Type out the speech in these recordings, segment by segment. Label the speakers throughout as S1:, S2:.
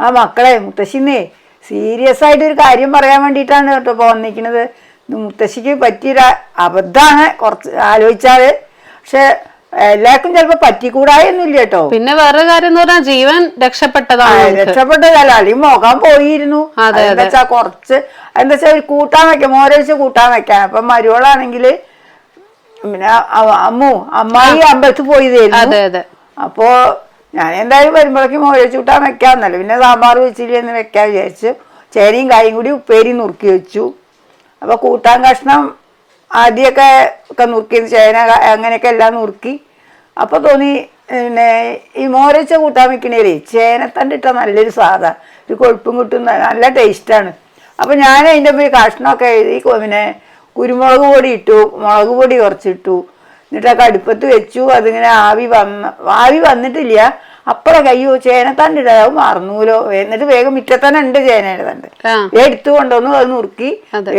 S1: ആ മക്കളെ മുത്തശ്ശിന്നേ സീരിയസ് ആയിട്ട് ഒരു കാര്യം പറയാൻ വേണ്ടിയിട്ടാണ് കേട്ടോ ഇപ്പോൾ വന്നിരിക്കുന്നത്. മുത്തശ്ശിക്ക് പറ്റിയൊരു അബദ്ധമാണ് കുറച്ച് ആലോചിച്ചാൽ പക്ഷെ എല്ലാവർക്കും ചിലപ്പോ പറ്റിക്കൂടായൊന്നുമില്ല കേട്ടോ.
S2: പിന്നെ വേറെ കാര്യം എന്ന് പറഞ്ഞാൽ ജീവൻ രക്ഷപ്പെട്ടതാണ്.
S1: രക്ഷപ്പെട്ടതല്ല അല്ലെങ്കിൽ മോകാൻ പോയിരുന്നു. എന്താ വെച്ചാ കുറച്ച് എന്താ വെച്ചാ ഒരു കൂട്ടാൻ വെക്കാം മോരൊഴിച്ച് കൂട്ടാൻ വെക്കാൻ. അപ്പൊ മരുവളാണെങ്കിൽ പിന്നെ അമ്മു അമ്മായി അമ്പലത്തിൽ പോയി തരുന്നു അപ്പോ ഞാൻ എന്തായാലും വരുമ്പോഴേക്കും മോരൊഴിച്ച് കൂട്ടാൻ വെക്കാമെന്നല്ലോ. പിന്നെ സാമ്പാർ വെച്ചില്ലെന്ന് വെക്കാൻ വിചാരിച്ചു ചേനയും കായും കൂടി ഉപ്പേരി നുറുക്കി വെച്ചു. അപ്പൊ കൂട്ടാൻ കഷ്ണം ആദ്യമൊക്കെ ഒക്കെ നുറുക്കി ചേന അങ്ങനെയൊക്കെ എല്ലാം നുറുക്കി. അപ്പൊ തോന്നി പിന്നെ ഈ മോരച്ച കൂട്ടാൻ വെക്കണേലേ ചേനത്തണ്ടിട്ട നല്ലൊരു സാധാ ഒരു കൊഴുപ്പും കിട്ടും നല്ല ടേസ്റ്റാണ്. അപ്പൊ ഞാൻ അതിന്റെ പോയി കഷ്ണമൊക്കെ എഴുതി പിന്നെ കുരുമുളക് പൊടി ഇട്ടു. മുളക് പൊടി കുറച്ചിട്ടു. എന്നിട്ടൊക്കെ കടുപ്പത്ത് വെച്ചു അതിങ്ങനെ ആവി വന്ന ആവി വന്നിട്ടില്ല. അപ്പഴ കയ്യോ ചേനത്തണ്ടിട ഇടാവും മറന്നൂലോ? എന്നിട്ട് വേഗം മുറ്റത്തന്നെ ഉണ്ട് ചേനയുടെ തണ്ട്. എടുത്തു കൊണ്ടുവന്നു അത് നുറുക്കി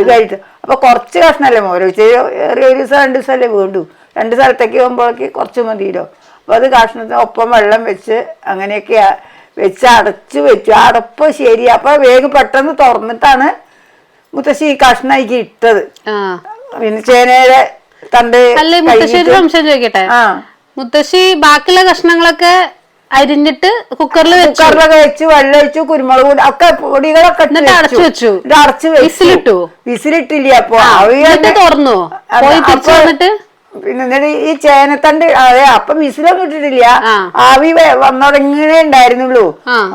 S1: കഴിച്ചു അപ്പൊ കുറച്ച് കഷ്ണല്ലേ മോരോ ഏറെ ഒരു ദിവസം രണ്ട് ദിവസമല്ലേ വേണ്ടു. രണ്ട് സ്ഥലത്തേക്ക് പോകുമ്പോഴേക്ക് കുറച്ച് മതിയല്ലോ. അപ്പൊ അത് കഷ്ണത്തിന് ഒപ്പം വെള്ളം വെച്ച് അങ്ങനെയൊക്കെ വെച്ച് അടച്ചു വെച്ചു. ആ അടപ്പ് ശരി. അപ്പൊ വേഗം പെട്ടെന്ന് തുറന്നിട്ടാണ് മുത്തശ്ശി ഈ കഷ്ണയ്ക്ക് ഇട്ടത്.
S2: ആ.
S1: പിന്നെ ചേനയുടെ തണ്ട്
S2: അല്ലേ മുത്തശ്ശി ഒരു
S1: കഴിഞ്ഞിട്ട്
S2: സംശയം ചോദിക്കട്ടെ? മുത്തശ്ശി ബാക്കിയുള്ള കഷ്ണങ്ങളൊക്കെ അരിഞ്ഞിട്ട് കുക്കറിൽ
S1: കുക്കറിലൊക്കെ വെച്ച് വെള്ളം ഒഴിച്ചു കുരുമുളക് പൊടി ഒക്കെ പൊടികളൊക്കെ
S2: അടച്ചു വെച്ചു.
S1: അടച്ചു
S2: വിസിലിട്ടു?
S1: വിസിലിട്ടില്ല അപ്പൊ.
S2: തുറന്നു?
S1: അത്
S2: പോയി തിരിച്ചു വന്നിട്ട്?
S1: പിന്നെ എന്നിട്ട് ഈ ചേനത്തണ്ട് അതെ അപ്പൊ വിസിലൊന്നും ഇട്ടിട്ടില്ല. ആവി വന്നുടങ്ങനെ ഉണ്ടായിരുന്നുള്ളൂ.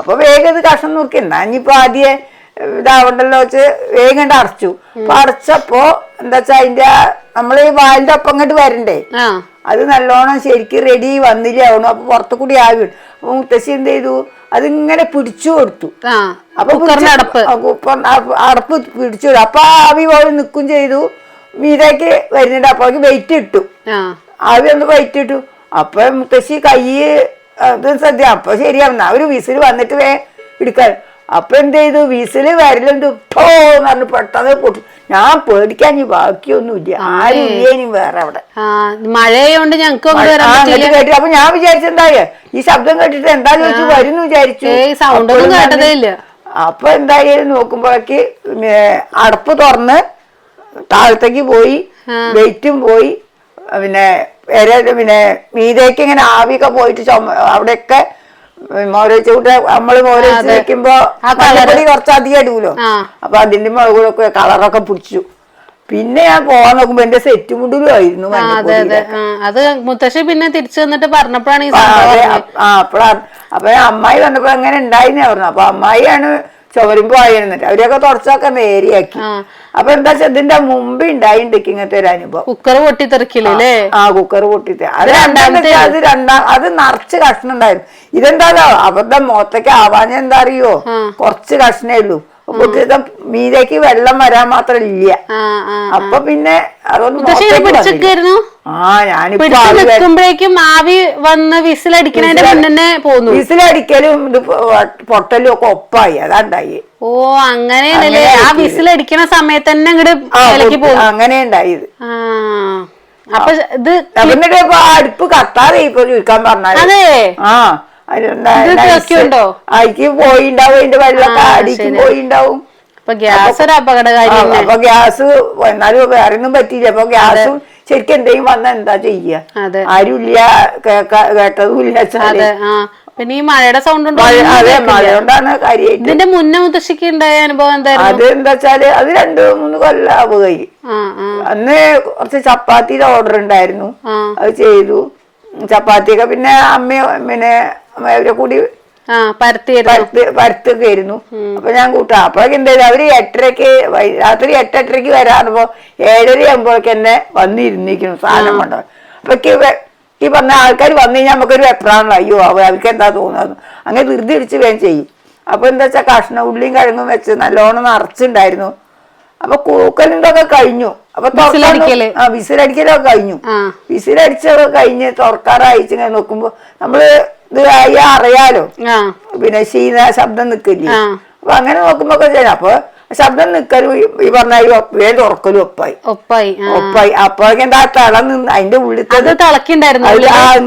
S1: അപ്പൊ വേഗം ഇത് കഷ്ണം നോക്കി എന്നാ ഇനിയിപ്പോ ആദ്യം ഇതാവണ്ടല്ലോ വെച്ച് വേഗം അടച്ചു. അപ്പൊ അടച്ചപ്പോ എന്താ വെച്ചാ അതിന്റെ നമ്മൾ ഈ വാലിന്റെ ഒപ്പം ഇങ്ങോട്ട് വരണ്ടേ? അത് നല്ലോണം ശരിക്കും റെഡി വന്നില്ല ആവണു. അപ്പൊ പുറത്തു കൂടി ആവി. അപ്പൊ മുത്തശ്ശി എന്ത് ചെയ്തു? അതിങ്ങനെ പിടിച്ചു കൊടുത്തു. അപ്പൊ
S2: അടപ്പ്.
S1: പിടിച്ചു കൊടുത്തു. അപ്പൊ ആവി പോലെ നിൽക്കും ചെയ്തു. മീതേക്ക് വരുന്നുണ്ട്. അപ്പൊ വെയിറ്റ് ഇട്ടു. ആവി ഒന്ന് വെയിറ്റ് ഇട്ടു. അപ്പൊ മുത്തശ്ശി കൈ അത് സദ്യ അപ്പൊ ശരിയാവുന്ന. ഒരു വിസിൽ വന്നിട്ട് വേ എടുക്കാൻ. അപ്പൊ എന്ത് ചെയ്തു? വിസിൽ വരലുണ്ട്. പോ എന്ന് പറഞ്ഞ് പെട്ടെന്ന് പൊട്ടി. ഞാൻ പേടിക്കാൻ ഇനി ബാക്കിയൊന്നുമില്ല. ആരും ഇല്ല ഇനി വേറെ അവിടെ.
S2: മഴയോണ്ട്
S1: ഞങ്ങൾക്ക് കേട്ടു അപ്പൊ ഞാൻ വിചാരിച്ചെന്തായ ഈ ശബ്ദം കേട്ടിട്ട് എന്താ ചോദിച്ചു? വരുന്നു വിചാരിച്ചു.
S2: കേട്ടതേ ഇല്ല.
S1: അപ്പൊ എന്തായാലും നോക്കുമ്പോഴേക്ക് അടപ്പ് തുറന്ന് താഴത്തേക്ക് പോയി വെയിറ്റും പോയി. പിന്നെ പിന്നെ മീതേക്ക് ഇങ്ങനെ ആവിയൊക്കെ പോയിട്ട് ചുമ അവിടെയൊക്കെ മോരച്ച് കൂട്ട് നമ്മൾ വെക്കുമ്പോ. മഞ്ഞപ്പൊടി കുറച്ച് അധികം ഇടൂലോ? അപ്പൊ അതിന്റെ മുളകൊക്കെ കളറൊക്കെ പിടിച്ചു. പിന്നെ ഞാൻ പോവാൻ നോക്കുമ്പോ എന്റെ സെറ്റ് മുണ്ടിലും ആയിരുന്നു
S2: അതെ മുത്തശ്ശി പിന്നെ തിരിച്ചു വന്നിട്ട് പറഞ്ഞപ്പോഴാണ് ഈ സംഭവം
S1: അപ്പഴാ അപ്പൊ അമ്മായി വന്നപ്പോ എങ്ങനെ ഉണ്ടായിരുന്നു പറഞ്ഞു. അപ്പൊ അമ്മായിയാണ് ചുമരുമ്പോ ആയിരുന്നിട്ട് അവരെയൊക്കെ തുടച്ചൊക്കെ നേരിയാക്കി. അപ്പൊ എന്താ വെച്ചാൽ ഇതിന്റെ മുമ്പ് ഉണ്ടായിട്ടുണ്ട് ഇങ്ങനത്തെ ഒരു അനുഭവം.
S2: കുക്കർ പൊട്ടിത്തെറിക്കില്ലേ
S1: ആ കുക്കർ പൊട്ടിത്തെ. അത് രണ്ടാമത്തെ അത് രണ്ടാം അത് നിറച്ച് കഷ്ണം ഉണ്ടായിരുന്നു ഇതെന്താ അവരുടെ മുഖത്തേക്ക് ആവാൻ എന്താ അറിയോ. കുറച്ച് കഷ്ണേ ഉള്ളൂ. പൊട്ടിച്ച മീതേക്ക് വെള്ളം വരാൻ മാത്രം ഇല്ല. അപ്പൊ പിന്നെ അതൊന്നും ആ ഞാനിപ്പോ
S2: പിടിച്ചു നിൽക്കുമ്പോഴേക്കും ആവി വന്ന് വിസിലടിക്കണതിന്റെ മുന്നേ പോന്നു.
S1: വിസിലടിക്കലും ഇത് പൊട്ടലും ഒക്കെ ഒപ്പായി. അതാണ്ടായി
S2: ഓ അങ്ങനെയാണല്ലേ
S1: അങ്ങനെ
S2: ആ. വിസിലടിക്കണ സമയത്ത് തന്നെ അങ്ങോട്ട്
S1: ആ,
S2: പോകും
S1: അങ്ങനെ ഉണ്ടായത്
S2: ആ അപ്പൊ ഇത്
S1: എന്നിട്ട് ഇപ്പൊ ആ അടുപ്പ് കത്താതെ ഇപ്പൊ ചുരുക്കാൻ പറഞ്ഞാൽ
S2: അതെ.
S1: ആ അതിലെന്താ
S2: ഇത്
S1: nice. അരിക്ക് പോയിണ്ടാവും അതിന്റെ വെള്ളമൊക്കെ
S2: ആ,
S1: അടിക്കും
S2: ശരി.
S1: പോയിണ്ടാവും.
S2: അപ്പൊ ഗ്യാസ് ഒരു
S1: ആ,
S2: അപകടകാരി തന്നെ
S1: അപ്പൊ ഗ്യാസ് എന്നാലും വേറെ ഒന്നും പറ്റിയില്ല. അപ്പൊ ഗ്യാസും ശരിക്കും എന്തെങ്കിലും വന്ന എന്താ ചെയ്യാ?
S2: അതെ.
S1: ആരുമില്ല കേക്ക- കേട്ടതും
S2: അതെ പിന്നെ ഈ മഴയുടെ സൗണ്ട്
S1: അതെ. മഴ കൊണ്ടാണ്
S2: ഇതിന്റെ മുന്നേ മുത്തശ്ശിക്ക് ഉണ്ടായ അനുഭവം എന്തായിരുന്നു?
S1: അത് എന്താ വെച്ചാൽ അത് രണ്ടു മൂന്ന് കൊല്ലാവുകയി
S2: ആ ആ.
S1: അന്ന് കുറച്ച് ചപ്പാത്തിയുടെ ഓർഡർ ഉണ്ടായിരുന്നു. അത് ചെയ്തു. ചപ്പാത്തിയൊക്കെ പിന്നെ അമ്മയോ പിന്നെ അവരെ കൂടി
S2: ആ പരത്തിയായിരുന്നു
S1: പരുത്ത് പരുത്തൊക്കെ ആയിരുന്നു. അപ്പൊ ഞാൻ കൂട്ടാ. അപ്പോഴൊക്കെ എന്താ അവർ എട്ടരക്ക് രാത്രി എട്ടെട്ടരക്ക് വരാറുമ്പോ ഏഴര ആകുമ്പോഴേക്ക് എന്നെ വന്നിരുന്നിരിക്കുന്നു സാധനം കൊണ്ട് അപ്പൊ ഈ പറഞ്ഞ ആൾക്കാർ വന്നു കഴിഞ്ഞാൽ നമുക്കൊരു വെപ്രാണല്ലോ അയ്യോ അവ അവർക്ക് എന്താ തോന്നുന്നു അങ്ങനെ ധൃതി അടിച്ച് വേഗം ചെയ്യും. അപ്പൊ എന്താ വെച്ചാൽ കഷ്ണ ഉള്ളിയും കിഴങ്ങും വെച്ച് നല്ലോണം നിറച്ചുണ്ടായിരുന്നു. അപ്പൊ കൂക്കലിന്റെയൊക്കെ കഴിഞ്ഞു. അപ്പൊ ആ വിസിലടിക്കലൊക്കെ കഴിഞ്ഞു. വിസിലടിച്ചൊക്കെ കഴിഞ്ഞ് തുറക്കാറായിച്ച് ഇങ്ങനെ നോക്കുമ്പോ നമ്മൾ ഇത് ആയി അറിയാലോ? പിന്നെ ശീന ശബ്ദം നിക്കില്ലേ. അപ്പൊ അങ്ങനെ നോക്കുമ്പോ അപ്പൊ ശബ്ദം നിക്കലും ഈ- പറഞ്ഞ വേഗം ഉറക്കലും ഒപ്പായി.
S2: ഒപ്പായി
S1: ഒപ്പായി. അപ്പൊ എന്താ തള നിന്ന് അതിന്റെ ഉള്ളിൽ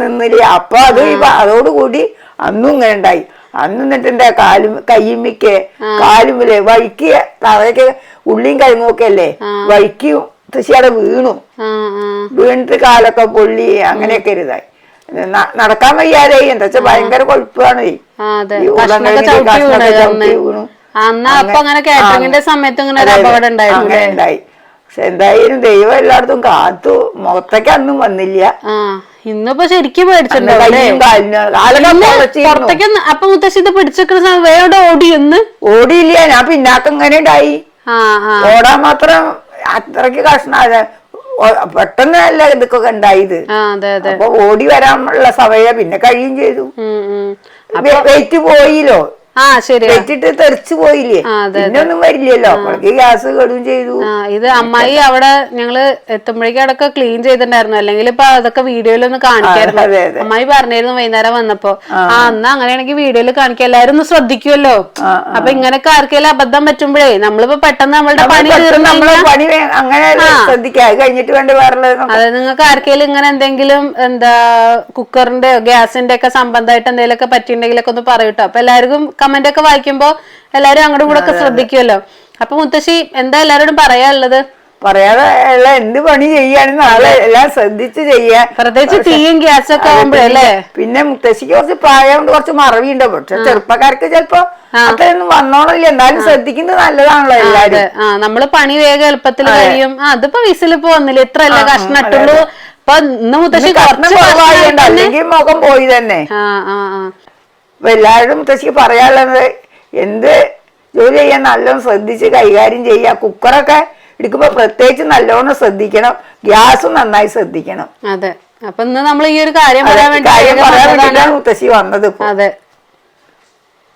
S1: നിന്നില്ലേ? അപ്പൊ അത് അതോടുകൂടി അന്നും ഇങ്ങനെ ഉണ്ടായി. അന്ന് എന്നിട്ട് കാലും കയ്യുമ്മിക്ക് കാലുമ്മിൽ വഴിക്ക് തറയൊക്കെ ഉള്ളിയും കഴിഞ്ഞൊക്കെ അല്ലേ? വഴിക്കും തൃശ്ശിയുടെ വീണു. വീണിട്ട് കാലൊക്കെ പൊള്ളി അങ്ങനെയൊക്കെ ഇരുതായി ന- നടക്കാൻ വയ്യാതെ എന്താ വെച്ചാ ഭയങ്കര കൊഴുപ്പാണ്.
S2: അന്ന് അപ്പൊ അങ്ങനെ കാറ്ററിംഗിന്റെ സമയത്ത് ഇങ്ങനെ ഒരു. അപകടം
S1: ഉണ്ടായി. പക്ഷെ എന്തായാലും ദൈവം എല്ലായിടത്തും കാത്തു. മുഖത്തേക്ക് അന്നും വന്നില്ല.
S2: ഇന്നിപ്പോ ശരിക്കും
S1: അന്ന്
S2: പേടിച്ചിട്ടുണ്ടോ അല്ലേ?
S1: കയ്യും കാലിനും കാലൊക്കെ പൊളച്ചിരുന്നു.
S2: പുറത്തേക്ക് ഒന്ന് അപ്പൊ മുത്തശ്ശി ഇത് പിടിച്ചിരിക്കുന്ന സമയം വേറെ ഓടി എന്ന്?
S1: ഓടിയില്ല. ഞാൻ പിന്നാക്കം ഇങ്ങനെ ഉണ്ടായി ഓടാൻ മാത്രം അത്രയ്ക്ക് കഷ്ണ പെട്ടെന്ന് അല്ല ഇതൊക്കെ ഉണ്ടായത്. അപ്പൊ ഓടി വരാനുള്ള സമയം പിന്നെ കഴിയും ചെയ്തു. വെയിറ്റ് പോയില്ലോ. വെയിറ്റിട്ട് തെറിച്ചു പോയില്ലേ?
S2: പിന്നൊന്നും അതെ,
S1: വരില്ലല്ലോ. അപ്പോഴേക്ക് ഗ്യാസ് കെടും ചെയ്തു.
S2: ഇത് അമ്മായി അവിടെ ഞങ്ങൾ എത്തുമ്പോഴേക്കും അവിടെയൊക്കെ ക്ലീൻ ചെയ്തിട്ടുണ്ടായിരുന്നു. അല്ലെങ്കിൽ ഇപ്പൊ അതൊക്കെ വീഡിയോയിലൊന്ന് കാണിക്കായിരുന്നു.
S1: അതെ അതെ.
S2: അമ്മായി പറഞ്ഞിരുന്നു വൈകുന്നേരം വന്നപ്പോ. ആ. എന്നാ അങ്ങനെയാണെങ്കിൽ വീഡിയോയിൽ കാണിക്കാം. എല്ലാരും ഒന്ന് ശ്രദ്ധിക്കുമല്ലോ അപ്പൊ ഇങ്ങനൊക്കെ ആർക്കെങ്കിലും അബദ്ധം പറ്റുമ്പോഴേ നമ്മളിപ്പോ പെട്ടെന്ന് നമ്മളുടെ പണി അതായത് നിങ്ങൾക്ക് ആർക്കെങ്കിലും ഇങ്ങനെ എന്തെങ്കിലും എന്താ കുക്കറിന്റെ ഗ്യാസിന്റെ ഒക്കെ സംബന്ധമായിട്ട് എന്തെങ്കിലുമൊക്കെ പറ്റിയിട്ടുണ്ടെങ്കിലൊക്കെ ഒന്ന് പറയൂട്ടോ അപ്പൊ എല്ലാവർക്കും കമന്റ് ഒക്കെ വായിക്കുമ്പോ എല്ലാരും അങ്ങോട്ടും കൂടെ ഒക്കെ ശ്രദ്ധിക്കുമല്ലോ അപ്പൊ മുത്തശ്ശി എന്താ എല്ലാരോടും പറയാനുള്ളത്?
S1: പറയാതെ എന്ത് പണി ചെയ്യാനും നാളെ എല്ലാം ശ്രദ്ധിച്ച് ചെയ്യാൻ.
S2: പ്രത്യേകിച്ച് തീയും ഗ്യാസും ഒക്കെ ആവുമ്പോഴല്ലേ
S1: പിന്നെ മുത്തശ്ശിക്ക് കുറച്ച് പ്രായം കൊണ്ട് കുറച്ച് മറവിയുണ്ട്. പക്ഷെ ചെറുപ്പക്കാർക്ക് ചിലപ്പോ അത്രയൊന്നും വന്നോളില്ല. എന്നാലും ശ്രദ്ധിക്കുന്നത് നല്ലതാണല്ലോ എല്ലാരും.
S2: നമ്മൾ പണി വേഗം എളുപ്പത്തിൽ കഴിയും. അതിപ്പോ വിസിലിപ്പോ വന്നില്ല? ഇത്ര അല്ല കഷ്ണട്ടുള്ളൂ അപ്പൊ ഇന്ന് മുത്തശ്ശി കുറച്ച്
S1: അല്ലെങ്കിൽ മുഖം പോയി തന്നെ.
S2: ആ ആ. ആ
S1: അപ്പൊ എല്ലാവരും മുത്തശ്ശിക്ക് പറയാനുള്ളത് എന്ത് ജോലി ചെയ്യാൻ നല്ലോണം ശ്രദ്ധിച്ച് കൈകാര്യം ചെയ്യുക. കുക്കറൊക്കെ എടുക്കുമ്പോ പ്രത്യേകിച്ച് നല്ലോണം ശ്രദ്ധിക്കണം. ഗ്യാസും നന്നായി ശ്രദ്ധിക്കണം.
S2: അതെ. അപ്പൊ ഇന്ന് നമ്മൾ ഈ ഒരു കാര്യം പറയാൻ വേണ്ടി
S1: മുത്തശ്ശി വന്നത്
S2: അതെ.